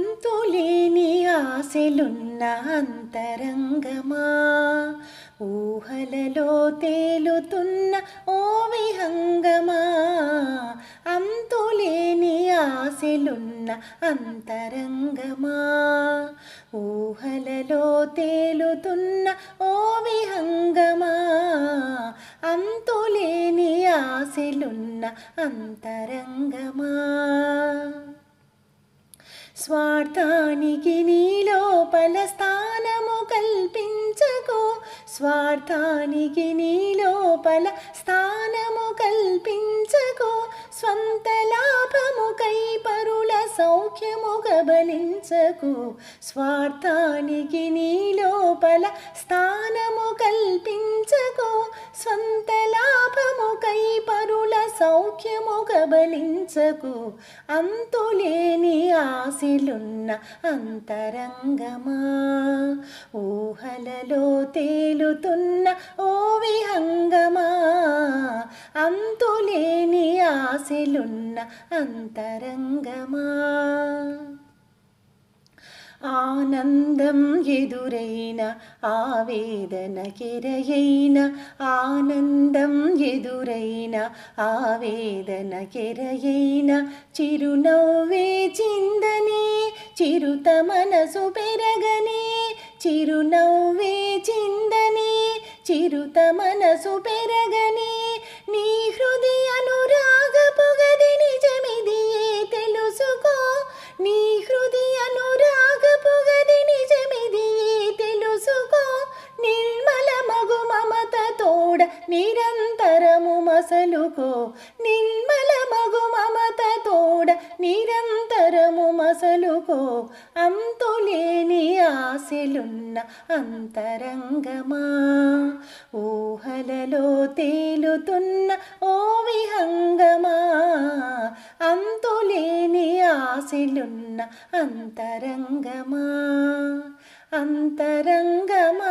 అంతులేని ఆశలున్న అంతరంగమా? ఊహలలో తేలుతున్న ఓ విహంగమా? అంతులేని ఆశలున్న అంతరంగమా? ఊహలలో తేలుతున్న ఓ విహంగమా? అంతులేని ఆశలున్న అంతరంగమా? స్వార్థానికి నీలోపల స్థానము కల్పించకు. స్వార్థానికి నీలోపల స్థానము కల్పించకు. స్వంత లాభముకై పరుల సౌఖ్యము గబలించకు. స్వార్థానికి నీలోపల స్థానము కల్పించకు సౌఖ్యము అంతులేని ఆశలున్న అంతరంగమా? ఊహలలో తేలుతున్న ఓ విహంగమా? అంతులేని ఆశలున్న అంతరంగమా? ఆనందం ఎదురైన ఆవేదన కెరయైన ఆనందం ఎదురైన ఆవేదన కెరయైన చిరునవ్వే చిందని చిరుత మనసు పెరగని చిరునవ్వే చిందని చిరుత మనసు తోడ నిరంతరము మసలుకో. నిర్మల మగు మమత తోడ నిరంతరము మసలుకో. అంతులేని ఆశలున్న అంతరంగమా. ఊహలలో తేలుతున్న ఓ విహంగమా. అంతులేని ఆశలున్న అంతరంగమా. అంతరంగమా